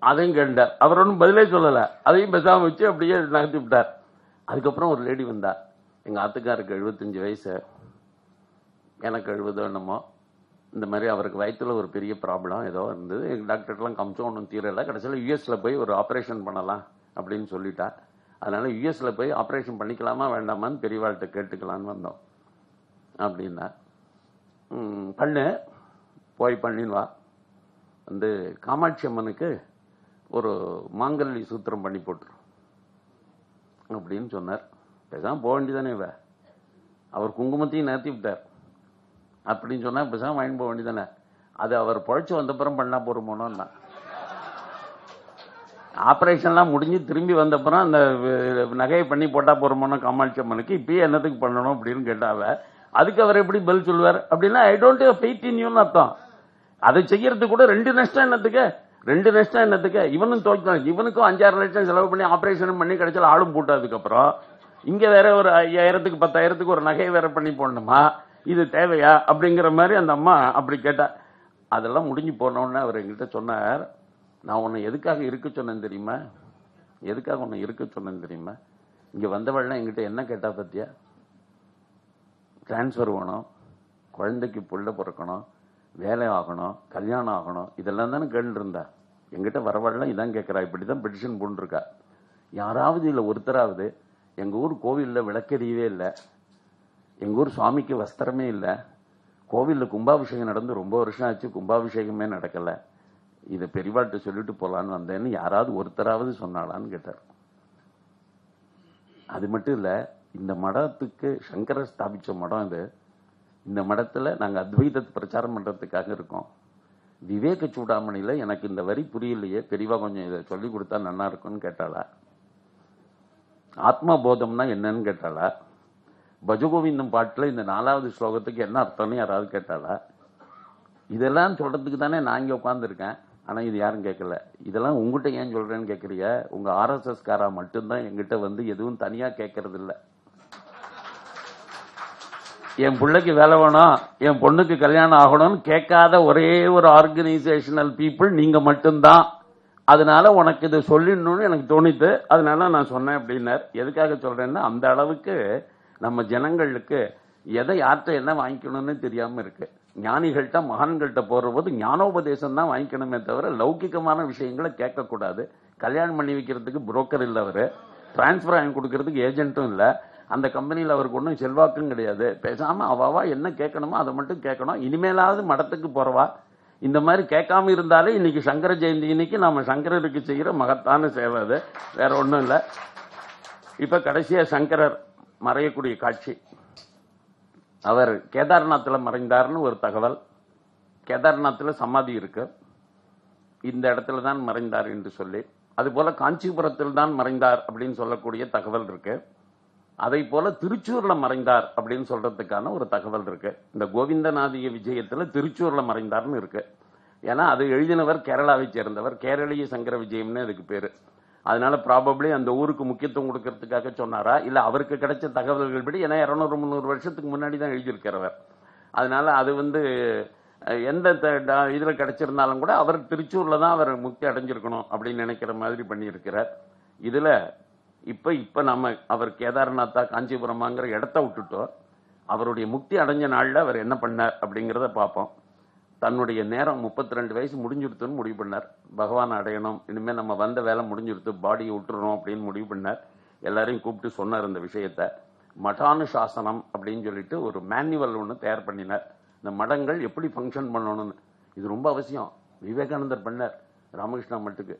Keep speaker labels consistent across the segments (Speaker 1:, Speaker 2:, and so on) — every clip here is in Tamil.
Speaker 1: அதையும் கேட்டார். அவர் ஒன்றும் பதிலே சொல்லலை. அதையும் பேசாம வச்சு அப்படியே நகர்த்தி விட்டார். அதுக்கப்புறம் ஒரு லேடி வந்தா எங்கள் ஆத்துக்காருக்கு எழுபத்தஞ்சு வயசு. எனக்கு எழுபதோ என்னமோ. இந்த மாதிரி அவருக்கு வயிற்றில் ஒரு பெரிய ப்ராப்ளம் ஏதோ இருந்தது. எங்கள் டாக்டர்லாம் காமிச்சோம் ஒன்றும் தீரலை. கடைசியில் யூஎஸில் போய் ஒரு ஆப்ரேஷன் பண்ணலாம் அப்படின்னு சொல்லிட்டா அதனால் யூஎஸில் போய் ஆப்ரேஷன் பண்ணிக்கலாமா வேண்டாமான்னு பெரியவாள்கிட்ட கேட்டுக்கலான்னு வந்தோம். அப்படின்னான் பண்ணு. போய் பண்ணின்னு வா. வந்து காமாட்சி அம்மனுக்கு ஒரு மாங்கல்ய சூத்திரம் பண்ணி போட்டுரு அப்படின்னு சொன்னார். பேசாம போக வேண்டியதானே இவ. அவர் குங்குமத்தையும் நிறுத்தி விட்டார். அப்படின்னு சொன்னால் பேசாமல் வாங்கி போக வேண்டியதானே அது அவர் பொழைச்சு வந்தப்புறம் பண்ணா போறோமோனா ஆப்ரேஷன்லாம் முடிஞ்சு திரும்பி வந்தப்புறம் அந்த நகையை பண்ணி போட்டால் போறோமோனா காமாட்சி அம்மனுக்கு இப்பயே என்னத்துக்கு பண்ணணும் அப்படின்னு கேட்டாவ அதுக்கு அவர் எப்படி பதில் சொல்லுவார்? அப்படின்னா ஐ டோன்ட் ஃபெய்த் இன் யூன்னு அர்த்தம். அதை செய்யறது கூட ரெண்டு நஷ்டம் என்னத்துக்கு? ரெண்டு லட்சம் என்னத்துக்கு? இவனும் தோற்றான் இவனுக்கும் அஞ்சாறு லட்சம் செலவு பண்ணி ஆப்ரேஷன் பண்ணி கிடைச்சால ஆளும் போட்டதுக்கு அப்புறம் இங்க வேற ஒரு ஐயாயிரத்துக்கு பத்தாயிரத்துக்கு ஒரு நகையை வேற பண்ணி போடணுமா? இது தேவையா? அப்படிங்கிற மாதிரி அந்த அம்மா அப்படி கேட்டா அதெல்லாம் முடிஞ்சு போன அவர் எங்கிட்ட சொன்னார் நான் உன்னை எதுக்காக இருக்க சொன்னேன் தெரியுமா? எதுக்காக உன்னை இருக்க சொன்னேன் தெரியுமா? இங்க வந்தவள்லாம் என்கிட்ட என்ன கேட்டா பத்தியா? டிரான்ஸ்ஃபர் வேணும். குழந்தைக்கு புள்ள பிறக்கணும். வேலை ஆகணும் கல்யாணம் ஆகணும் இதெல்லாம் தானே கேட்டுருந்தா எங்கிட்ட வரவழலாம் இதான் கேட்கறா இப்படிதான் பெட்டிஷன் போட்டுருக்கா. யாராவது இல்லை ஒருத்தராவது. எங்கள் ஊர் கோவிலில் விளக்கெரியவே இல்லை. எங்கள் ஊர் சுவாமிக்கு வஸ்திரமே இல்லை. கோவிலில் கும்பாபிஷேகம் நடந்து ரொம்ப வருஷம் ஆச்சு கும்பாபிஷேகமே நடக்கலை. இதை பெரியவாட்ட சொல்லிட்டு போகலான்னு வந்தேன்னு யாராவது ஒருத்தராவது சொன்னாளான்னு கேட்டார். அது மட்டும் இல்லை இந்த மடத்துக்கு சங்கரர் ஸ்தாபித்த மடம் இது. இந்த மடத்தில் நாங்கள் அத்வைதத்தை பிரச்சாரம் பண்ணுறதுக்காக இருக்கோம். விவேக சூடாமணியில் எனக்கு இந்த வரி புரியலையே தெளிவாக கொஞ்சம் இதை சொல்லி கொடுத்தா நல்லா இருக்கும்னு கேட்டாளா? ஆத்மா போதம்னா என்னன்னு கேட்டாளா? பஜகோவிந்தம் பாட்டில் இந்த நாலாவது ஸ்லோகத்துக்கு என்ன அர்த்தம்னு யாராவது கேட்டாளா? இதெல்லாம் சொல்கிறதுக்கு தானே நான் இங்கே உட்காந்துருக்கேன் ஆனால் இது யாரும் கேட்கல. இதெல்லாம் உங்ககிட்ட ஏன் சொல்கிறேன்னு கேட்குறிய உங்கள் ஆர்எஸ்எஸ்காரா மட்டும்தான் எங்கிட்ட வந்து எதுவும் தனியாக கேட்கறதில்ல. என் பிள்ளைக்கு வேலை வேணும் என் பொண்ணுக்கு கல்யாணம் ஆகணும்னு கேட்காத ஒரே ஒரு ஆர்கனைசேஷனல் பீப்புள் நீங்க மட்டும்தான். அதனால உனக்கு இது சொல்லிடணும்னு எனக்கு தோணித்து அதனால நான் சொன்னேன் அப்படின்னார். எதுக்காக சொல்றேன்னா அந்த அளவுக்கு நம்ம ஜனங்களுக்கு எதை யார்கிட்ட என்ன வாங்கிக்கணும்னு தெரியாம இருக்கு. ஞானிகள்கிட்ட மகான்கள்கிட்ட போற போது ஞானோபதேசம் தான் வாங்கிக்கணுமே தவிர லௌகிகமான விஷயங்களை கேட்கக்கூடாது. கல்யாணம் பண்ணி வைக்கிறதுக்கு புரோக்கர் இல்லை அவர். டிரான்ஸ்பர் வாங்கி கொடுக்கறதுக்கு ஏஜென்ட்டும் இல்லை. அந்த கம்பெனியில் அவருக்கு ஒன்றும் செல்வாக்கும் கிடையாது. பேசாமல் அவாவா என்ன கேட்கணுமோ அதை மட்டும் கேட்கணும். இனிமேலாவது மடத்துக்கு போறவா? இந்த மாதிரி கேட்காம இருந்தாலே இன்னைக்கு சங்கர ஜெயந்தி இன்னைக்கு நாம சங்கரருக்கு செய்கிற மகத்தான சேவை அது. வேற ஒன்றும் இல்லை. இப்போ கடைசியாக சங்கரர் மறையக்கூடிய காட்சி. அவர் கேதார்நாத்தில் மறைந்தார்னு ஒரு தகவல். கேதார்நாத்தில் சமாதி இருக்கு. இந்த இடத்துல தான் மறைந்தார் என்று சொல்லி. அதுபோல காஞ்சிபுரத்தில் தான் மறைந்தார் அப்படின்னு சொல்லக்கூடிய தகவல் இருக்குது அதை போல திருச்சூர்ல மறைந்தார் அப்படின்னு சொல்றதுக்கான ஒரு தகவல் இருக்கு. இந்த கோவிந்தநாதிய விஜயத்துல திருச்சூர்ல மறைந்தார்னு இருக்கு. ஏன்னா அது எழுதினவர் கேரளாவை சேர்ந்தவர். கேரளிய சங்கர விஜயம்னு அதுக்கு பேரு. அதனால ப்ராபப்ளி அந்த ஊருக்கு முக்கியத்துவம் கொடுக்கறதுக்காக சொன்னாரா? இல்ல அவருக்கு கிடைச்ச தகவல்கள் படி ஏன்னா இரநூறு முந்நூறு வருஷத்துக்கு முன்னாடி தான் எழுதியிருக்கிறவர். அதனால அது வந்து எந்த த- ட- இதுல கிடைச்சிருந்தாலும் கூட அவர் திருச்சூர்ல தான் அவர் முக்தி அடைஞ்சிருக்கணும் அப்படின்னு நினைக்கிற மாதிரி பண்ணியிருக்கிறார். இதுல இப்ப இப்ப நம்ம அவர் கேதார்நாத்தா காஞ்சிபுரமாங்கிற இடத்த விட்டுட்டோம். அவருடைய முக்தி அடைஞ்ச நாள்ல அவர் என்ன பண்ணார் அப்படிங்கிறத பார்ப்போம். தன்னுடைய நேரம் 32 ரெண்டு வயசு முடிஞ்சுடுத்துன்னு முடிவு பண்ணார். பகவான் அடையணும் இனிமேல் நம்ம வந்த வேலை முடிஞ்சிருத்து பாடியை விட்டுறணும் அப்படின்னு முடிவு பண்ணார். எல்லாரையும் கூப்பிட்டு சொன்னார் இந்த விஷயத்த. மடானுசாசனம் அப்படின்னு சொல்லிட்டு ஒரு மேனுவல் ஒன்று தயார் பண்ணினார். இந்த மடங்கள் எப்படி ஃபங்க்ஷன் பண்ணணும்னு. இது ரொம்ப அவசியம். விவேகானந்தர் பண்ணார். ராமகிருஷ்ணா மட்டுக்கு.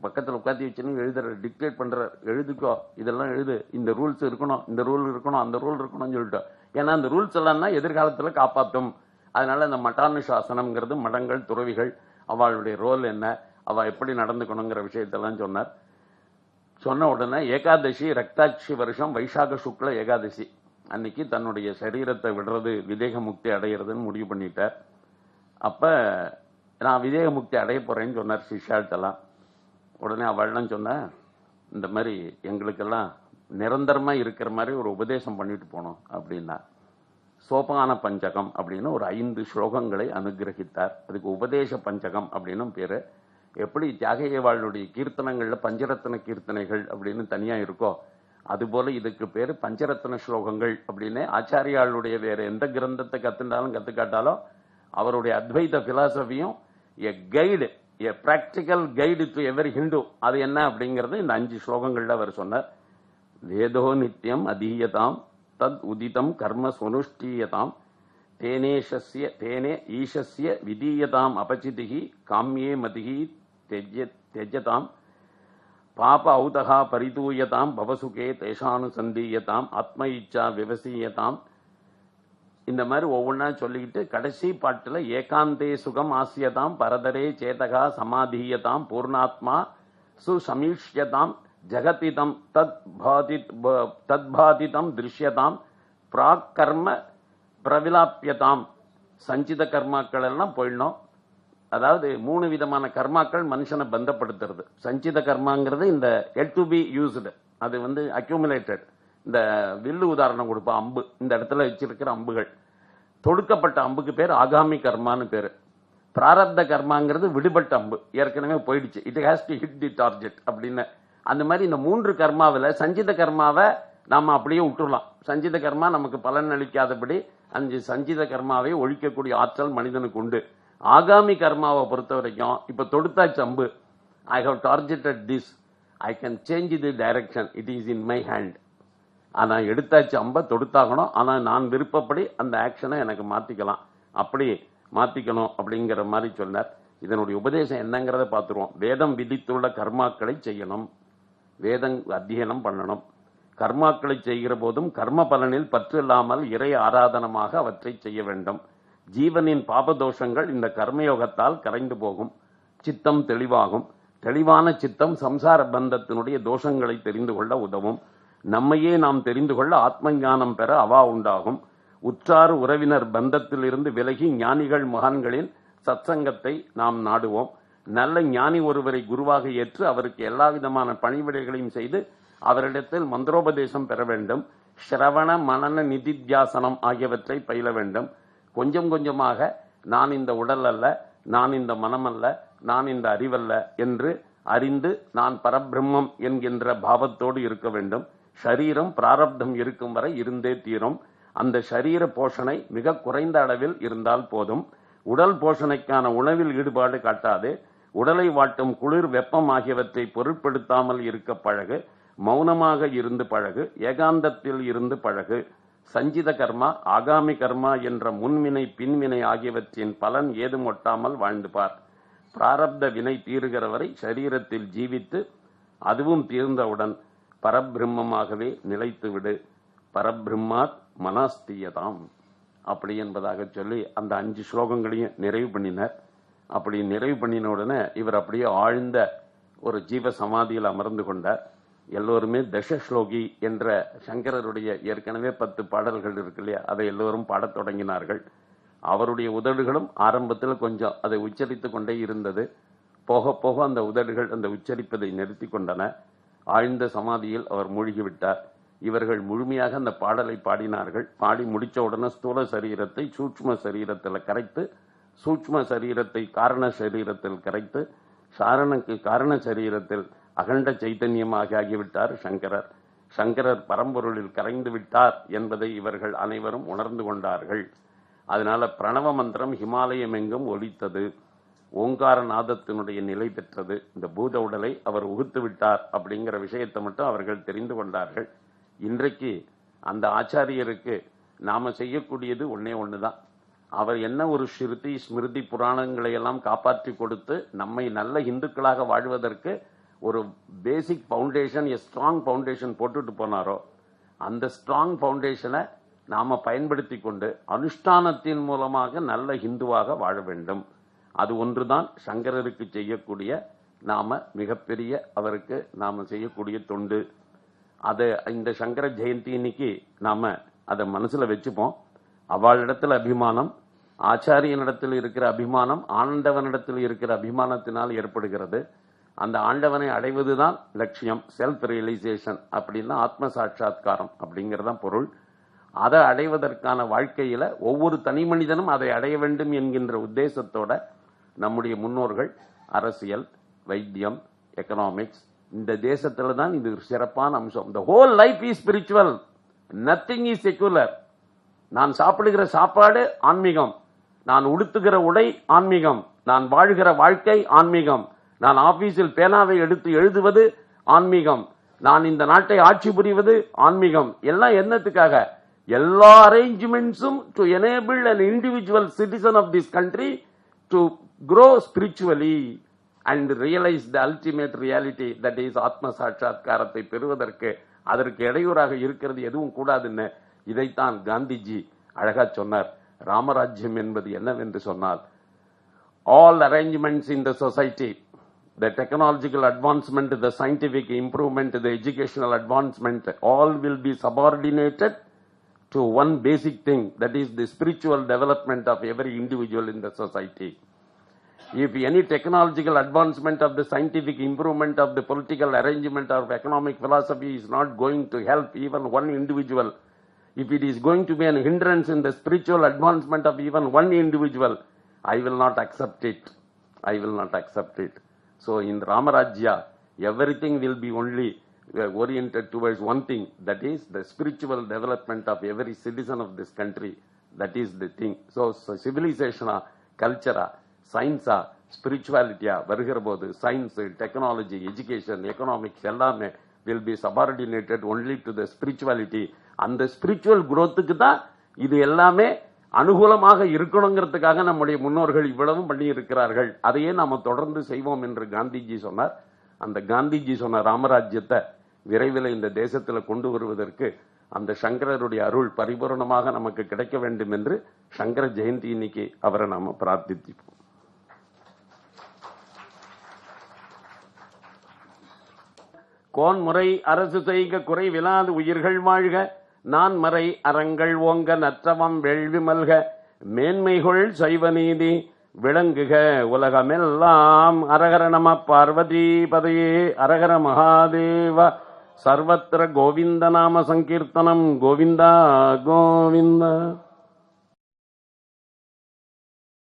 Speaker 1: பக்கத்தில் உட்காந்து வச்சுன்னு எழுதுற டிக்டேட் பண்ணுற எழுதுக்கோ இதெல்லாம் எழுது. இந்த ரூல்ஸ் இருக்கணும் இந்த ரூல் இருக்கணும் அந்த ரூல் இருக்கணும்னு சொல்லிட்டு. ஏன்னா அந்த ரூல்ஸ் எல்லாம் தான் எதிர்காலத்தில் காப்பாற்றும் அதனால இந்த மட்டானுசாசனம்ங்கிறது மடங்கள் துறவிகள் அவளுடைய ரோல் என்ன அவள் எப்படி நடந்துக்கணுங்கிற விஷயத்தெல்லாம் சொன்னார். சொன்ன உடனே ஏகாதசி ரக்தாட்சி வருஷம் வைசாக சுக்ல ஏகாதசி. அன்னைக்கு தன்னுடைய சரீரத்தை விடுறது விதேக முக்தி அடையிறதுன்னு முடிவு பண்ணிட்டார். அப்போ நான் விதேக முக்தி அடைய போகிறேன்னு சொன்னார் சிஷ்யாள்கிட்டலாம் உடனே அவள்லாம் சொன்ன இந்த மாதிரி எங்களுக்கெல்லாம் நிரந்தரமாக இருக்கிற மாதிரி ஒரு உபதேசம் பண்ணிட்டு போனோம் அப்படின்னா சோபான பஞ்சகம் அப்படின்னு ஒரு ஐந்து ஸ்லோகங்களை அனுகிரகித்தார். அதுக்கு உபதேச பஞ்சகம் அப்படின்னும் பேர். எப்படி தியாகையவாளுடைய கீர்த்தனங்களில் பஞ்சரத்ன கீர்த்தனைகள் அப்படின்னு தனியாக இருக்கோ அதுபோல் இதுக்கு பேர் பஞ்சரத்ன ஸ்லோகங்கள் அப்படின்னு ஆச்சாரியாளுடைய வேறு எந்த கிரந்தத்தை கத்துண்டாலும் கற்றுக்காட்டாலும் அவருடைய Advaita ஃபிலாசபியும் a guide a practical guide to every Hindu அது என்ன அப்படிங்கிறது இந்த அஞ்சு ஸ்லோகங்களில் அவர் சொன்னார். வேதோ நித்தியம் அதீயதாம் தத் உதிதம் கர்ம சுனுஷ்டீயதாம் தேனேஷஸ்ய தேனே ஈஷஸ்ய விதீயதாம் அபச்சிதிகி காமியே மதிகி தெஜ்ய தெஜதாம் பாப ஔதகா பரிதூயதாம் பவசுகே தேஷானுசந்தீயதாம் ஆத்ம இச்சா விவசீயதாம் இந்த மாதிரி ஒவ்வொன்றா சொல்லிக்கிட்டு கடைசி பாட்டில் ஏகாந்தே சுகம் ஆசியதாம் பரதரே சேதகா சமாதீயதாம் பூர்ணாத்மா சுசமீஷ்யதாம் ஜகதிதம் தத் பாதித் தத்பாதிதம் திருஷ்யதாம் பிராக் கர்ம பிரவிலாப்பியதாம் சஞ்சித கர்மாக்கள் எல்லாம் போயிடணும். அதாவது மூணு விதமான கர்மாக்கள் மனுஷனை பந்தப்படுத்துறது. சஞ்சித கர்மாங்கிறது இந்த எட் டு பி யூஸ்டு அது வந்து அக்யூமுலேட்டட் இந்த வில்லு உதாரணம் கொடுப்போம் அம்பு. இந்த இடத்துல வச்சிருக்கிற அம்புகள். தொடுக்கப்பட்ட அம்புக்கு பேர் ஆகாமி கர்மான்னு பேர். பிராரப்த கர்மாங்கிறது விடுபட்ட அம்பு. ஏற்கனவே போயிடுச்சு. It has to hit the target அப்படின்னு. அந்த மாதிரி இந்த மூன்று கர்மாவில் சஞ்சித கர்மாவை நாம் அப்படியே விட்டுடலாம் சஞ்சித கர்மா நமக்கு பலன் அளிக்காதபடி அஞ்சு சஞ்சித கர்மாவை ஒழிக்கக்கூடிய ஆற்றல் மனிதனுக்கு உண்டு. ஆகாமி கர்மாவை பொறுத்த வரைக்கும் இப்போ தொடுத்தாச்சு அம்பு. I have targeted this I can change the direction it is in my hand ஆனால் எடுத்தாச்சு அம்ப தொடுத்தாகணும். ஆனால் நான் விருப்பப்படி அந்த ஆக்ஷனை எனக்கு மாற்றிக்கலாம் அப்படி மாற்றிக்கணும் அப்படிங்கிற மாதிரி சொன்னார். இதனுடைய உபதேசம் என்னங்கிறத பார்த்துருவோம். வேதம் விதித்துள்ள கர்மாக்களை செய்யணும். வேதம் அத்தியனம் பண்ணணும். கர்மாக்களை செய்கிற போதும் கர்ம பலனில் பற்று இல்லாமல் இறை ஆராதனமாக அவற்றை செய்ய வேண்டும். ஜீவனின் பாபதோஷங்கள் இந்த கர்மயோகத்தால் கரைந்து போகும். சித்தம் தெளிவாகும். தெளிவான சித்தம் சம்சார பந்தத்தினுடைய தோஷங்களை தெரிந்து கொள்ள உதவும். நம்மையே நாம் தெரிந்து கொள்ள ஆத்ம ஞானம் பெற அவா உண்டாகும். உற்றார் உறவினர் பந்தத்திலிருந்து விலகி ஞானிகள் மகான்களின் சத்சங்கத்தை நாம் நாடுவோம். நல்ல ஞானி ஒருவரை குருவாக ஏற்று அவருக்கு எல்லா விதமான பணிவிடைகளையும் செய்து அவரிடத்தில் மந்திரோபதேசம் பெற வேண்டும். சிரவண மனன நிதித்தியாசனம் ஆகியவற்றை பயில வேண்டும். கொஞ்சம் கொஞ்சமாக நான் இந்த உடல் அல்ல நான் இந்த மனம் அல்ல நான் இந்த அறிவல்ல என்று அறிந்து நான் பரபிரம்மம் என்கின்ற பாவத்தோடு இருக்க வேண்டும். சரீரம் பிராரப்தம் இருக்கும் வரை இருந்தே தீரும். அந்த சரீர போஷணை மிக குறைந்த அளவில் இருந்தால் போதும். உடல் போஷணைக்கான உணவில் ஈடுபாடு காட்டாது. உடலை வாட்டும் குளிர் வெப்பம் ஆகியவற்றை பொருட்படுத்தாமல் இருக்க பழகு. மௌனமாக இருந்து பழகு. ஏகாந்தத்தில் இருந்து பழகு. சஞ்சித கர்மா ஆகாமி கர்மா என்ற முன்வினை பின்வினை ஆகியவற்றின் பலன் ஏதும் ஒட்டாமல் வாழ்ந்து பார் பிராரப்த வினை தீருகிற வரை சரீரத்தில் ஜீவித்து அதுவும் தீர்ந்தவுடன் பரபிரம்மமாகவே நிலைத்துவிடு. பரபிரம்மாத் மனாஸ்தியதாம். அப்படி என்பதாக சொல்லி அந்த அஞ்சு ஸ்லோகங்களையும் நிறைவு பண்ணினார். அப்படி நிறைவு பண்ணின உடனே இவர் அப்படியே ஆழ்ந்த ஒரு ஜீவ சமாதியில் அமர்ந்து கொண்டார். எல்லோருமே தச ஸ்லோகி என்ற சங்கரருடைய ஏற்கனவே பத்து பாடல்கள் இருக்கு இல்லையா? அதை எல்லோரும் பாடத் தொடங்கினார்கள். அவருடைய உதடுகளும் ஆரம்பத்தில் கொஞ்சம் அதை உச்சரித்து கொண்டே இருந்தது. போக போக அந்த உதடுகள் அந்த உச்சரிப்பதை நிறுத்தி கொண்டன. ஆழ்ந்த சமாதியில் அவர் மூழ்கிவிட்டார். இவர்கள் முழுமையாக அந்த பாடலை பாடினார்கள். பாடி முடிச்ச உடனே ஸ்தூல சரீரத்தை சூட்ச்ம சரீரத்தில் கரைத்து சூட்ச்ம சரீரத்தை காரண சரீரத்தில் கரைத்து சாரணக்கு காரண சரீரத்தில் அகண்ட சைத்தன்யமாக ஆகிவிட்டார் சங்கரர். சங்கரர் பரம்பொருளில் கரைந்து விட்டார் என்பதை இவர்கள் அனைவரும் உணர்ந்து கொண்டார்கள். அதனால பிரணவ மந்திரம் ஹிமாலயம் எங்கும் ஒலித்தது. ஓங்கார நாதத்தினுடைய நிலை பெற்றது. இந்த பூத உடலை அவர் உகுத்து விட்டார் அப்படிங்கிற விஷயத்தை மட்டும் அவர்கள் தெரிந்து கொண்டார்கள். இன்றைக்கு அந்த ஆச்சாரியருக்கு நாம் செய்யக்கூடியது ஒன்னே தான் அவர் என்ன ஒரு ஸ்ருதி ஸ்மிருதி புராணங்களை எல்லாம் காப்பாற்றி கொடுத்து நம்மை நல்ல இந்துக்களாக வாழ்வதற்கு ஒரு basic foundation a strong foundation போட்டுட்டு போனாரோ அந்த ஸ்ட்ராங் ஃபவுண்டேஷனை நாம் பயன்படுத்தி கொண்டு அனுஷ்டானத்தின் மூலமாக நல்ல ஹிந்துவாக வாழ வேண்டும். அது ஒன்றுதான் சங்கரருக்கு செய்யக்கூடிய நாம மிகப்பெரிய அவருக்கு நாம செய்யக்கூடிய தொண்டு. அதை இந்த சங்கர ஜெயந்தி இன்னைக்கு நாம அதை மனசுல வச்சுப்போம். அவளிடத்தில் அபிமானம் ஆச்சாரியனிடத்தில் இருக்கிற அபிமானம் ஆண்டவனிடத்தில் இருக்கிற அபிமானத்தினால் ஏற்படுகிறது. அந்த ஆண்டவனை அடைவதுதான் லட்சியம் செல்ஃப் ரியலைசேஷன் அப்படின்னா ஆத்ம சாட்சா்காரம் அப்படிங்கறதான் பொருள். அதை அடைவதற்கான வாழ்க்கையில ஒவ்வொரு தனி மனிதனும் அதை அடைய வேண்டும் என்கின்ற உத்தேசத்தோட நம்முடைய முன்னோர்கள் அரசியல் வைத்தியம் எக்கனாமிக்ஸ் இந்த தேசத்துல தான் இது ஒரு சிறப்பான அம்சம். இந்த whole life is spiritual nothing is secular நான் சாப்பிடுகிற சாப்பாடு ஆன்மீகம். நான் உடுத்துகிற உடை ஆன்மீகம். நான் வாழ்கிற வாழ்க்கை ஆன்மீகம். நான் ஆபீஸில் பேனாவை எடுத்து எழுதுவது ஆன்மீகம். நான் இந்த நாட்டை ஆட்சி புரிவது ஆன்மீகம். எல்லாம் என்னத்துக்காக? எல்லா அரேஞ்ச்மெண்ட்ஸும் to enable an individual citizen of this country to grow spiritually and realize the ultimate reality that is ஆத்ம சாட்சாத்காரத்தை பெறுவதற்கு அதற்கு இடையூறாக இருக்கிறது எதுவும் கூடாதுன்னு இதைத்தான் காந்திஜி அழகா சொன்னார் ராமராஜ்யம் என்பது என்னவென்று சொன்னால் all arrangements in the society, the technological advancement, the scientific improvement, the educational advancement, all will be subordinated to one basic thing, that is the spiritual development of every individual in the society. If any technological advancement of the scientific improvement of the political arrangement of economic philosophy is not going to help even one individual, if it is going to be an hindrance in the spiritual advancement of even one individual, I will not accept it. I will not accept it. So in Ramarajya, everything will be only uh, oriented towards one thing, that is the spiritual development of every citizen of this country. That is the thing. So, so civilization, culture, சயின்ஸா ஸ்பிரிச்சுவாலிட்டியா வருகிற போது சயின்ஸ் டெக்னாலஜி எஜுகேஷன் எக்கனாமிக்ஸ் எல்லாமே will be subordinated only to the spirituality அந்த ஸ்பிரிச்சுவல் குரோத்துக்கு தான் இது எல்லாமே அனுகூலமாக இருக்கணுங்கிறதுக்காக நம்முடைய முன்னோர்கள் இவ்வளவும் பண்ணி இருக்கிறார்கள் அதையே நாம தொடர்ந்து செய்வோம் என்று காந்திஜி சொன்னார். அந்த காந்திஜி சொன்ன ராமராஜ்யத்தை விரைவில் இந்த தேசத்தில் கொண்டு வருவதற்கு அந்த சங்கரருடைய அருள் பரிபூரணமாக நமக்கு கிடைக்க வேண்டும் என்று சங்கர ஜெயந்தி இன்னைக்கு அவரை நாம பிரார்த்திப்போம். கோன்முறை அரசு செய்க குறைவிலாது உயிர்கள் வாழ்க நான் மறை அறங்கள் ஓங்க நற்றவம் வெள்வி மல்க மேன்மைகள் சைவ நீதி விளங்குக. உலகமெல்லாம் அரகர நம பார்வதி பதையே அரகர மகாதேவ சர்வத்திர கோவிந்த நாம சங்கீர்த்தனம் கோவிந்தா கோவிந்தா.